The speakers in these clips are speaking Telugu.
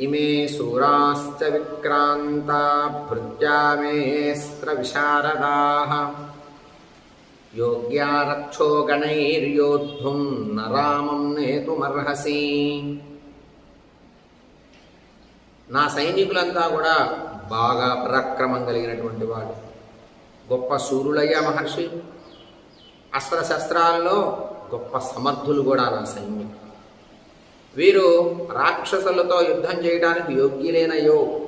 ఇమే శూరాశ్చ విక్రాంత భృత్యామేస్త్ర విశారదా. యోగ్యా రక్షో గణైర్యోద్ధుం నరామం నేతుమర్హసి. నా సైనికులంతా కూడా బాగా పరాక్రమం కలిగినటువంటి వాడు గొప్ప సూర్యులయ్య మహర్షి. అస్త్రశస్త్రాల్లో గొప్ప సమర్థులు కూడా నా సైన్యం వీరు రాక్షసులతో యుద్ధం చేయడానికి యోగ్యులేనయ్యో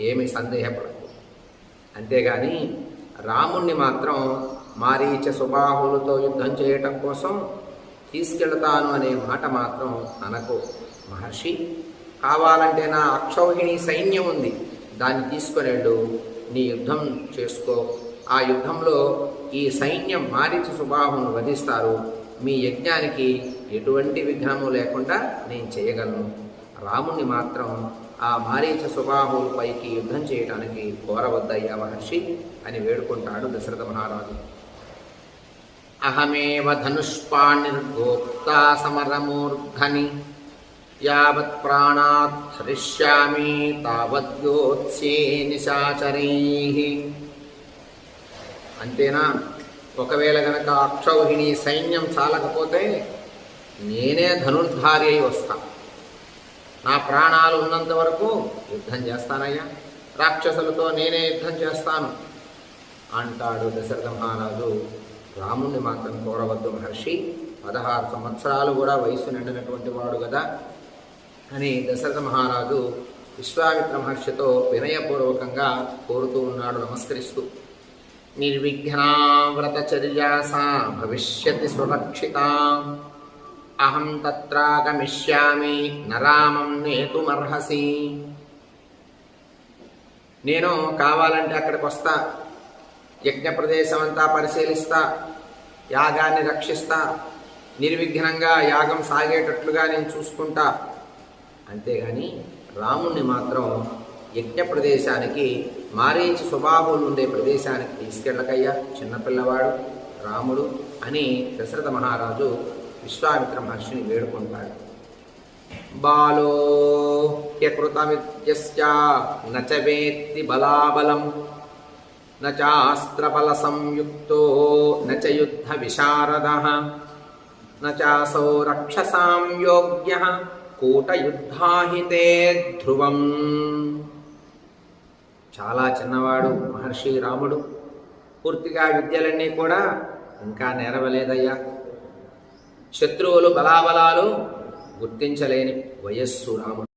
ఏమి సందేహపడదు అంతేగాని రాముణ్ణి మాత్రం మారీచ సుబాహులతో యుద్ధం చేయటం కోసం తీసుకెళ్తాను అనే మాట మాత్రం అనకు. మహర్షి కావాలంటే నా అక్షౌహిణి సైన్యం ఉంది. దాన్ని తీసుకొని వెళ్ళు నీ యుద్ధం చేసుకో. ఆ యుద్ధంలో ఈ సైన్యం మారీచ సుబాహును వధిస్తారు. మీ యజ్ఞానికి ఎటువంటి విఘ్నము లేకుండా నేను చేయగలను. రాముణ్ణి మాత్రం ఆ మారీచ స్వభావులపైకి యుద్ధం చేయడానికి కోరవద్దయ్యా మహర్షి అని వేడుకుంటాడు దశరథ మహారాజు. అహమేవ ధనుష్పాణిర్గోప్తా సమరమూర్ధని యావత్ ప్రాణాత్ హరిష్యామి తావద్యోత్సే నిశాచరై. అంతేనా? ఒకవేళ గనక అక్షౌహిణి సైన్యం చాలకపోతే నేనే ధనుర్ధారి అయి వస్తాను నా ప్రాణాలు ఉన్నంత వరకు యుద్ధం చేస్తానయ్యా. రాక్షసులతో నేనే యుద్ధం చేస్తాను. అంటాడు దశరథ మహారాజు. రాముణ్ణి మాత్రం కోరవద్దు మహర్షి. పదహారు సంవత్సరాలు కూడా వయసు నిండినటువంటి వాడు కదా అని దశరథ మహారాజు విశ్వామిత్ర మహర్షితో వినయపూర్వకంగా కోరుతూ ఉన్నాడు నమస్కరిస్తూ. నిర్విఘ్నావ్రతచర్యాసా భవిష్యతి సురక్షిత అహం తత్రాగమిష్యామి నరామం నేతుమర్హసి నేను కావాలంటే అక్కడికి వస్తా యజ్ఞ ప్రదేశం అంతా పరిశీలిస్తా యాగాన్ని రక్షిస్తా నిర్విఘ్నంగా యాగం సాగేటట్లుగా నేను చూసుకుంటా. అంతేగాని రాముణ్ణి మాత్రం యజ్ఞ ప్రదేశానికి మారీచి స్వభావం ఉండే ప్రదేశానికి తీసుకెళ్ళకయ్యా చిన్నపిల్లవాడు రాముడు అని దశరథ మహారాజు విశ్వామిత్ర మహర్షిని వేడుకుంటాడు. బాలో వేత్తి బలాబలం నాస్త్రబల సంయుక్తో నచ విశారద నాసౌ రక్షసాం యోగ్య కూటయుద్ధాహితే ధ్రువం. చాలా చిన్నవాడు మహర్షి రాముడు. పూర్తిగా విద్యలన్నీ కూడా ఇంకా నెరవలేదయ్యా. శత్రువులు బలాబలాలు గుర్తించలేని వయస్సు రాముడు.